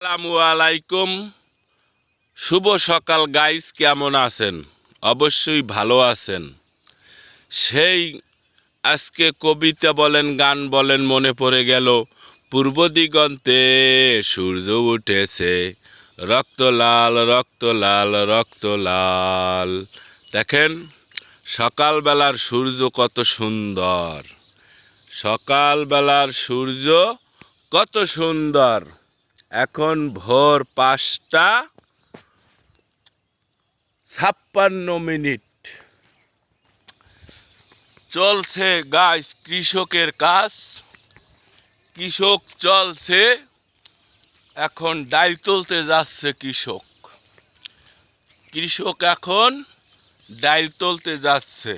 আসসালামু শুভ সকাল গাইস কেমন আছেন? অবশ্যই ভালো আছেন। সেই আজকে কবিতা বলেন, গান বলেন, মনে পড়ে গেল পূর্ব দিগন্তে সূর্য উঠেছে। রক্ত লাল রক্ত লাল রক্ত লাল। দেখেন, সকালবেলার সূর্য কত সুন্দর। সকালবেলার সূর্য কত সুন্দর। এখন ভোর পাঁচটা ছাপ্পান্ন মিনিট। চলছে গাছ কৃষকের কাজ। কৃষক চলছে, এখন ডাল তুলতে যাচ্ছে কৃষক। কৃষক এখন ডাল তুলতে যাচ্ছে।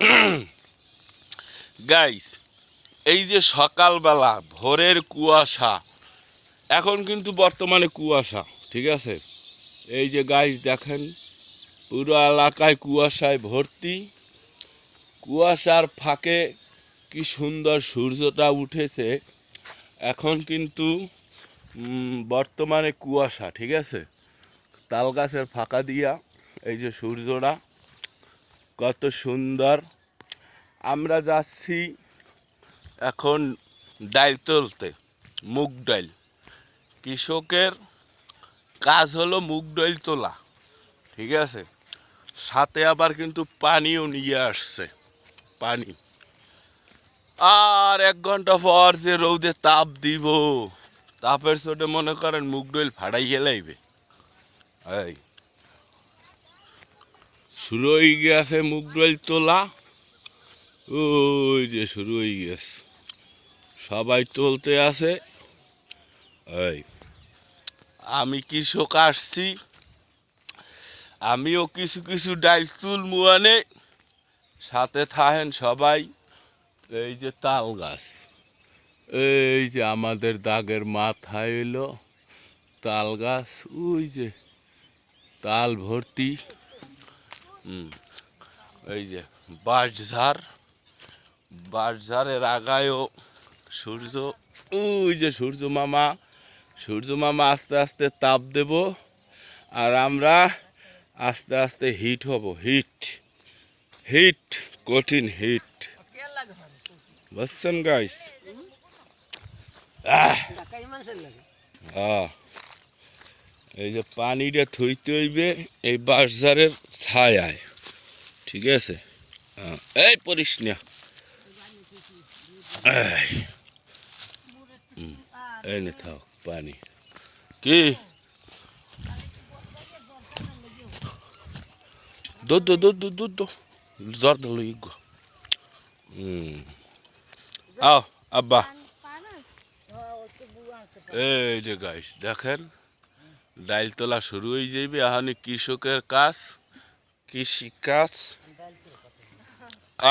গাইস এই যে সকালবেলা ভোরের কুয়াশা এখন কিন্তু বর্তমানে কুয়াশা, ঠিক আছে? এই যে গাছ দেখেন, পুরো এলাকায় কুয়াশায় ভর্তি। কুয়াশার ফাঁকে কি সুন্দর সূর্যটা উঠেছে। এখন কিন্তু বর্তমানে কুয়াশা, ঠিক আছে? তাল গাছের ফাঁকা দিয়া এই যে সূর্যটা কত সুন্দর। আমরা যাচ্ছি এখন ডাইল তুলতে, মুগ ডাল কৃষকের কাজ হলো মুগ ডাল তোলা, ঠিক আছে? সাথে আবার কিন্তু পানিও নিয়ে আসছে, পানি। আর এক ঘণ্টা পর যে রৌদে তাপ দিব, তাপের চোটে মনে করেন মুগ ডাল ফাড়াই গেলাইবে এই। শুরু হয়ে গেছে মুগ ডাল তোলা। ওই যে শুরু হয়ে গেছে। সবাই তুলতে আছে। এই। আমি কৃষক আসছি। আমিও কিছু কিছু ডাল তুলমু আনে সাথে থাকেন সবাই। এই যে তাল গাছ। এই যে আমাদের দাগের মাথায় এলো। তাল গাছ, ওই যে তাল ভর্তি। এই যে বাঁশঝাড় বাঁশঝাড়ের আগায়ও সূর্য। ওই যে সূর্য মামা। সূর্য মামা আস্তে আস্তে তাপ দেব আর আমরা আস্তে আস্তে হিট হব, হিট হিট, কঠিন হিট। বুঝছেন গাইস। এই যে পানিটা থইতে হইবে এই বাঁশঝাড়ের ছায়ায়। ঠিক আছে? এই পরিস। এই নে, থাক। পানি। কি? দুধ দুধ দুধ দুধ দুধ জ্বর দিল আও, আব্বা। এই যে গাইস দেখেন, ডাইল তোলা শুরু হয়ে যাইবে। এখানে কৃষকের কাজ, কৃষি কাজ।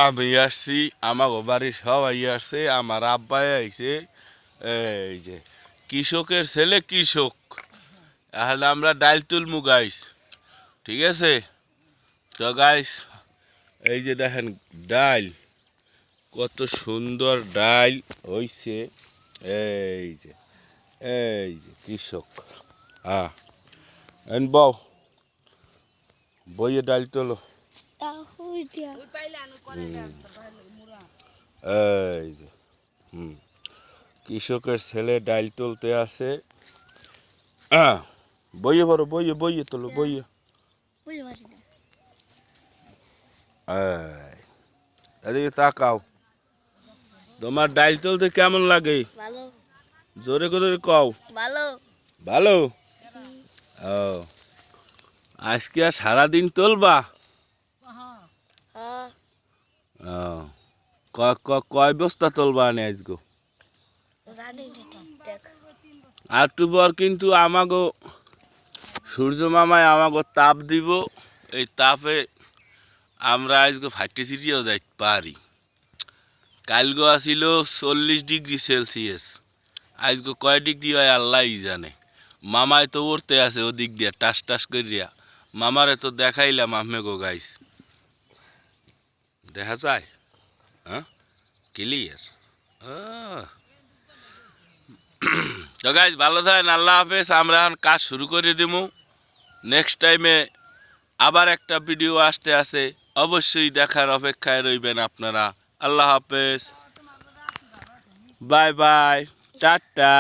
আমি আসছি আমার বাড়ির সবাই আসছে, আমার আব্বাই আইছে। এই যে কৃষকের ছেলে কৃষক। তাহলে আমরা ডাইল তুলমু গাইস ঠিক আছে? তো গাইস এই যে দেখেন ডাইল কত সুন্দর ডাইল হইছে। এই যে এই যে কৃষক। হ্যাঁ। এন বউ বইয়ে ডাইল তোলো। এই যে হুম। কৃষকের ছেলে ডাইল তুলতে আছে। বইয়ে বড় বইয়ে বইয়ে তোলো বইয়ে। এদিকে তাকাও। তোমার ডাইল তুলতে কেমন লাগে? জোরে করে কও। ভালো। ভালো? ও আজকে আর সারাদিন তুলবা? হ্যাঁ। কয় বস্তা তুলবা আনে আজকে আর কিন্তু আমাগো সূর্য মামায় আমাগো তাপ দিব। এই তাপে আমরা আজকে ফাইটে সিটিও যাই পারি। কালগো আসিল চল্লিশ ডিগ্রি সেলসিয়াস। আজকে কয় ডিগ্রি হয় আল্লাহই জানে। মামায় তো উঠতে আছে ওদিক দিয়া, টাস টাস করিয়া। মামারে তো দেখাইলাম আমি গো গাইস। দেখা যায়? হ্যাঁ? ক্লিয়ার? তো ভালো থাকেন, আল্লাহ হাফেজ। আমরা এখন কাজ শুরু করে দিব নেক্সট টাইমে আবার একটা ভিডিও আসতে আছে। অবশ্যই দেখার অপেক্ষায় রইবেন আপনারা। আল্লাহ হাফেজ। Bye bye tata